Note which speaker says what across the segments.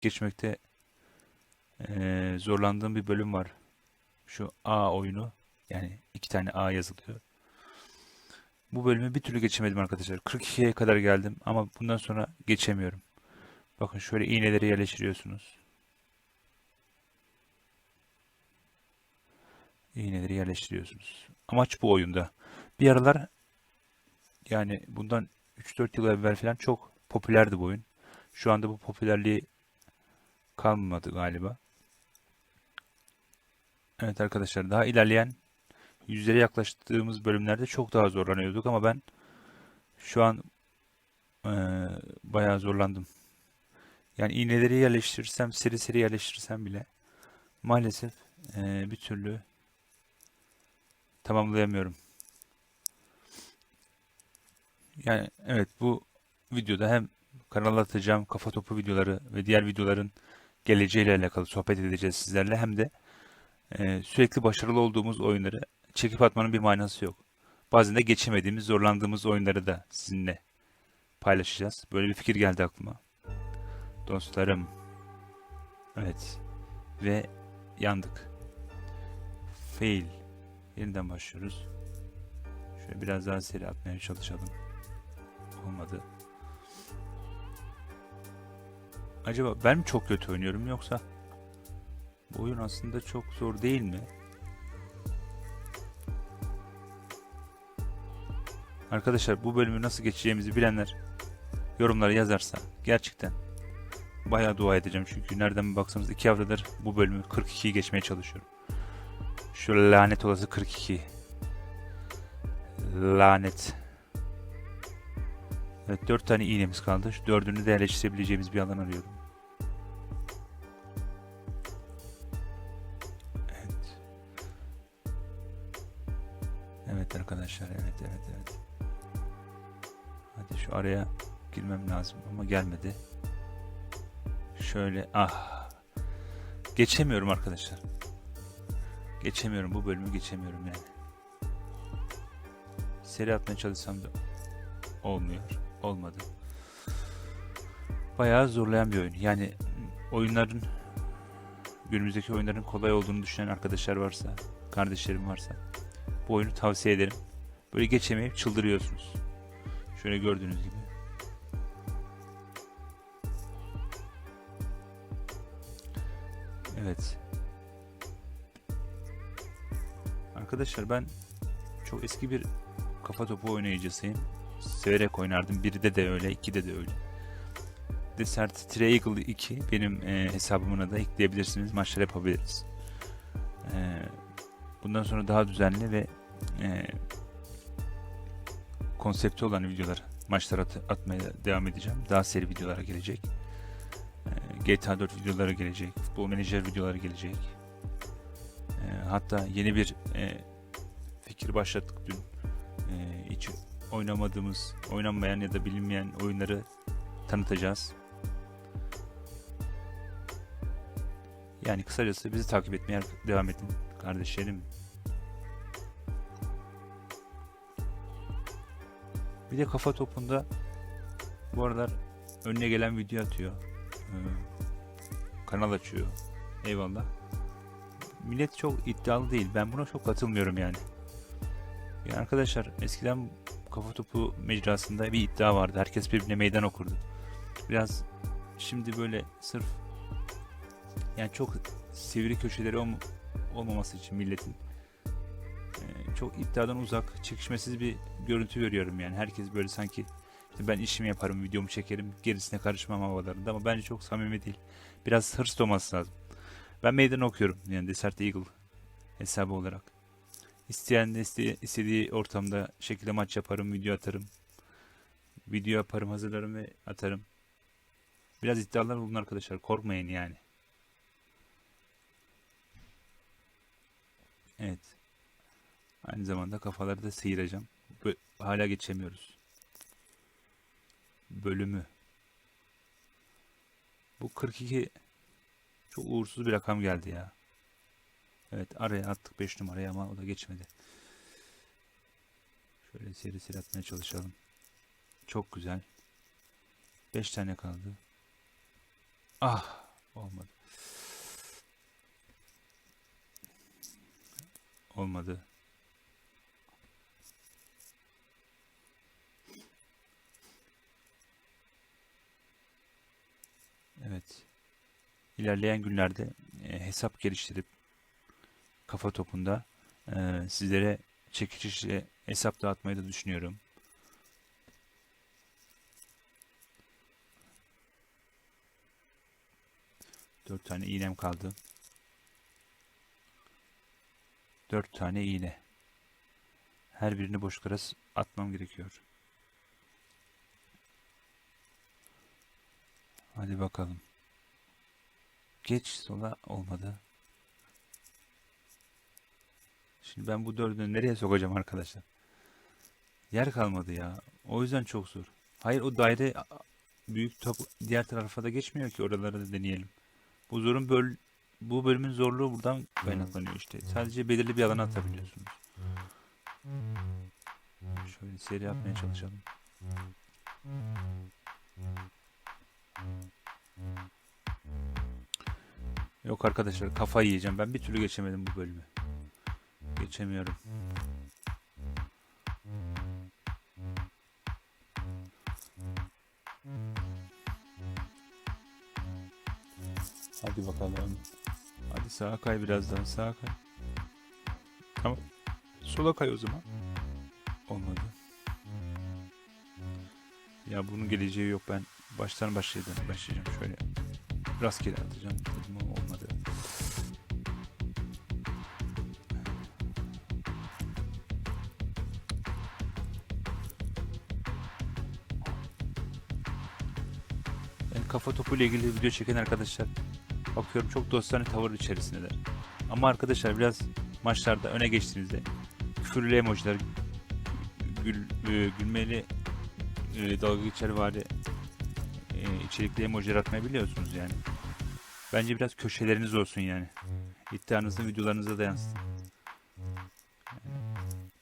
Speaker 1: geçmekte zorlandığım bir bölüm var. Şu A oyunu. Yani iki tane A yazılıyor. Bu bölümü bir türlü geçemedim arkadaşlar. 42'ye kadar geldim ama bundan sonra geçemiyorum. Bakın şöyle iğneleri yerleştiriyorsunuz. İğneleri yerleştiriyorsunuz. Amaç bu oyunda. Bir aralar yani bundan 3-4 yıl evvel falan çok popülerdi bu oyun. Şu anda bu popülerliği kalmadı galiba. Evet arkadaşlar daha ilerleyen yüzlere yaklaştığımız bölümlerde çok daha zorlanıyorduk ama ben şu an eee, bayağı zorlandım. Yani iğneleri yerleştirirsem, seri seri yerleştirirsem bile maalesef eee, bir türlü tamamlayamıyorum. Yani evet bu videoda hem kanala atacağım kafa topu videoları ve diğer videoların geleceğiyle alakalı sohbet edeceğiz sizlerle hem de eee, sürekli başarılı olduğumuz oyunları çekip atmanın bir manası yok. Bazen de geçemediğimiz, zorlandığımız oyunları da sizinle paylaşacağız. Böyle bir fikir geldi aklıma. Dostlarım. Evet. Ve yandık. Fail. Yeniden başlıyoruz. Şöyle biraz daha seri atmaya çalışalım. Olmadı. Acaba ben mi çok kötü oynuyorum yoksa bu oyun aslında çok zor değil mi? Arkadaşlar bu bölümü nasıl geçeceğimizi bilenler yorumlara yazarsa gerçekten bayağı dua edeceğim çünkü nereden baksanız iki haftadır bu bölümü 42'yi geçmeye çalışıyorum. Şu lanet olası 42. Lanet. Evet 4 tane iğnemiz kaldı. Şu dördünü de yerleştirebileceğimiz bir alan arıyorum. Evet. Evet arkadaşlar evet evet evet. Hadi şu araya girmem lazım ama gelmedi. Şöyle ah. Geçemiyorum arkadaşlar. Geçemiyorum bu bölümü geçemiyorum yani. Seri atmaya çalışsam da olmuyor. Olmadı. Bayağı zorlayan bir oyun. Yani oyunların günümüzdeki oyunların kolay olduğunu düşünen arkadaşlar varsa, kardeşlerim varsa bu oyunu tavsiye ederim. Böyle geçemeyip çıldırıyorsunuz. Şöyle gördüğünüz gibi. Evet. Arkadaşlar ben çok eski bir kafa topu oynayıcısıyım. Severek oynardım. Birde de öyle, ikide de öyle. Desert Triangle 2 benim e, hesabımına da ekleyebilirsiniz. Maçlar yapabiliriz. E, bundan sonra daha düzenli ve e, konsepti olan videolar, maçlar at- atmaya devam edeceğim. Daha seri videolara gelecek. E, GTA 4 videoları gelecek. Futbol Manager videoları gelecek. E, hatta yeni bir e, fikir başlattık dün. Oynamadığımız, oynanmayan ya da bilinmeyen oyunları tanıtacağız. Yani kısacası bizi takip etmeye devam edin kardeşlerim. Bir de kafa topunda bu aralar önüne gelen video atıyor. Ee, kanal açıyor. Eyvallah. Millet çok iddialı değil. Ben buna çok katılmıyorum yani. Yani arkadaşlar eskiden kafa topu mecrasında bir iddia vardı. Herkes birbirine meydan okurdu. Biraz şimdi böyle sırf yani çok sivri köşeleri olm- olmaması için milletin e, çok iddiadan uzak, çekişmesiz bir görüntü görüyorum yani. Herkes böyle sanki işte ben işimi yaparım, videomu çekerim, gerisine karışmam havalarında ama bence çok samimi değil. Biraz hırs olması lazım. Ben meydan okuyorum yani Desert Eagle hesabı olarak. İsteyen de iste- istediği ortamda şekilde maç yaparım, video atarım. Video yaparım, hazırlarım ve atarım. Biraz iddialar olun arkadaşlar. Korkmayın yani. Evet. Aynı zamanda kafaları da sıyıracağım. Bö- hala geçemiyoruz. Bölümü. Bu 42 çok uğursuz bir rakam geldi ya. Evet araya attık 5 numaraya ama o da geçmedi. Şöyle seri seri atmaya çalışalım. Çok güzel. 5 tane kaldı. Ah Olmadı. Olmadı. Evet. İlerleyen günlerde e, hesap geliştirip kafa topunda e, sizlere çekişle hesap dağıtmayı da düşünüyorum. Dört tane iğnem kaldı. Dört tane iğne. Her birini boş karas atmam gerekiyor. Hadi bakalım. Geç sola olmadı. Şimdi ben bu dördünü nereye sokacağım arkadaşlar? Yer kalmadı ya. O yüzden çok zor. Hayır o daire büyük top diğer tarafa da geçmiyor ki oraları da deneyelim. Bu zorun böl bu bölümün zorluğu buradan kaynaklanıyor işte. Sadece belirli bir alana atabiliyorsunuz. Şöyle seri yapmaya çalışalım. Yok arkadaşlar kafayı yiyeceğim. Ben bir türlü geçemedim bu bölümü. Geçemiyorum. Hadi bakalım. Hadi sağa kay biraz daha sağa kay. Tamam. Sola kay o zaman. Olmadı. Ya bunun geleceği yok ben baştan başlayacağım. Başlayacağım şöyle. Rastgele atacağım. Olmadı. Kafa topu ile ilgili video çeken arkadaşlar bakıyorum çok dostane tavır içerisindeler. Ama arkadaşlar biraz maçlarda öne geçtiğinizde küfürlü emojiler, gül, e, gülmeli e, dalga geçer vari e, içerikli emojiler atmayı biliyorsunuz yani. Bence biraz köşeleriniz olsun yani. İddianızı videolarınıza da yansıtın.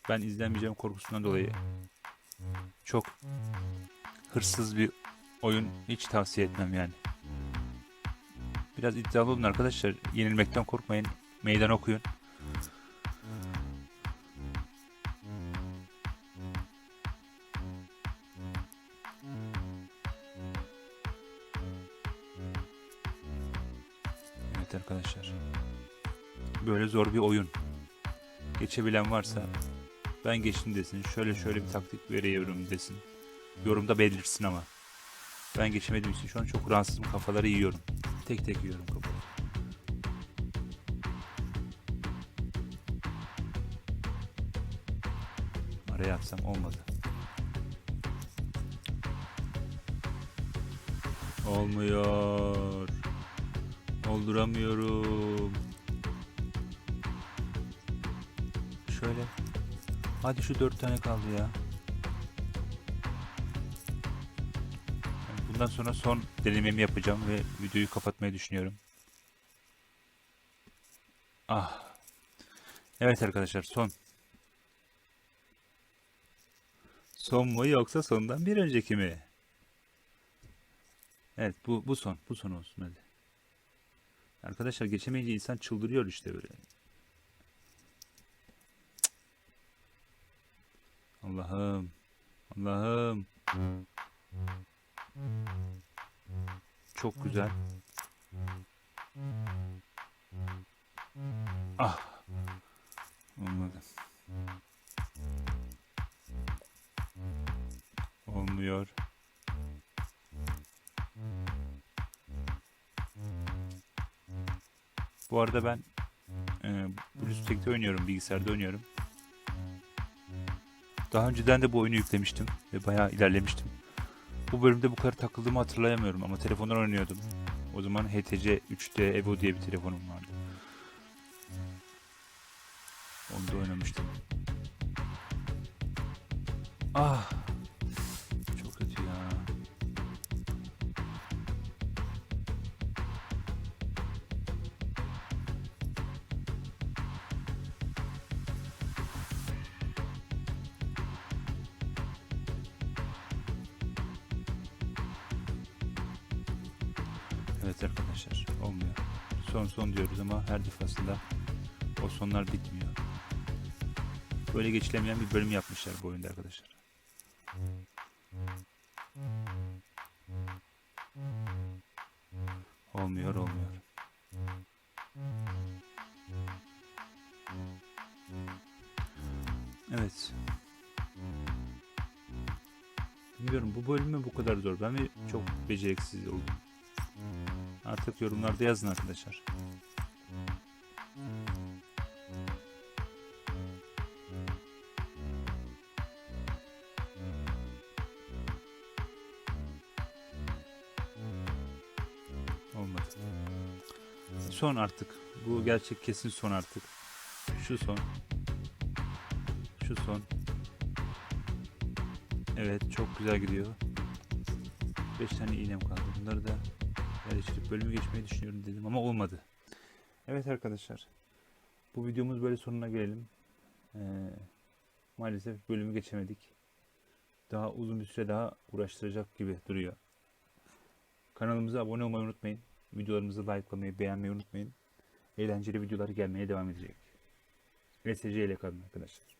Speaker 1: Ben izlenmeyeceğim korkusundan dolayı çok hırsız bir oyun hiç tavsiye etmem yani. Biraz iddialı olun arkadaşlar. Yenilmekten korkmayın. Meydan okuyun. Evet arkadaşlar. Böyle zor bir oyun. Geçebilen varsa ben geçtim desin. Şöyle şöyle bir taktik veriyorum desin. Yorumda belirsin ama. Ben geçemediğim için şu an çok rahatsızım. Kafaları yiyorum. Tek tek yiyorum kafaları. Araya atsam olmadı. Olmuyor. Olduramıyorum. Şöyle. Hadi şu dört tane kaldı ya. Bundan sonra son denememi yapacağım ve videoyu kapatmayı düşünüyorum. Ah. Evet arkadaşlar son. Son mu yoksa sondan bir önceki mi? Evet bu bu son. Bu son olsun hadi. Arkadaşlar geçemeyince insan çıldırıyor işte böyle. Allah'ım. Allah'ım. Çok güzel. Ah. Olmadı. Olmuyor. Bu arada ben e, BlueStack'te oynuyorum, bilgisayarda oynuyorum. Daha önceden de bu oyunu yüklemiştim ve bayağı ilerlemiştim. Bu bölümde bu kadar takıldığımı hatırlayamıyorum ama telefondan oynuyordum. O zaman HTC 3D Evo diye bir telefonum vardı. Onda oynamıştım. Ah. Evet arkadaşlar olmuyor. Son son diyoruz ama her defasında o sonlar bitmiyor. Böyle geçilemeyen bir bölüm yapmışlar bu oyunda arkadaşlar. Olmuyor olmuyor. Evet. Bilmiyorum bu bölüm mü bu kadar zor? Ben mi çok beceriksiz oldum? Artık yorumlarda yazın arkadaşlar. Olmadı. Son artık. Bu gerçek kesin son artık. Şu son. Şu son. Evet çok güzel gidiyor. 5 tane iğnem kaldı. Bunları da yerleştirip bölümü geçmeyi düşünüyorum dedim ama olmadı. Evet arkadaşlar. Bu videomuz böyle sonuna gelelim. Ee, maalesef bölümü geçemedik. Daha uzun bir süre daha uğraştıracak gibi duruyor. Kanalımıza abone olmayı unutmayın. Videolarımızı likelamayı, beğenmeyi unutmayın. Eğlenceli videolar gelmeye devam edecek. RSC ile kalın arkadaşlar.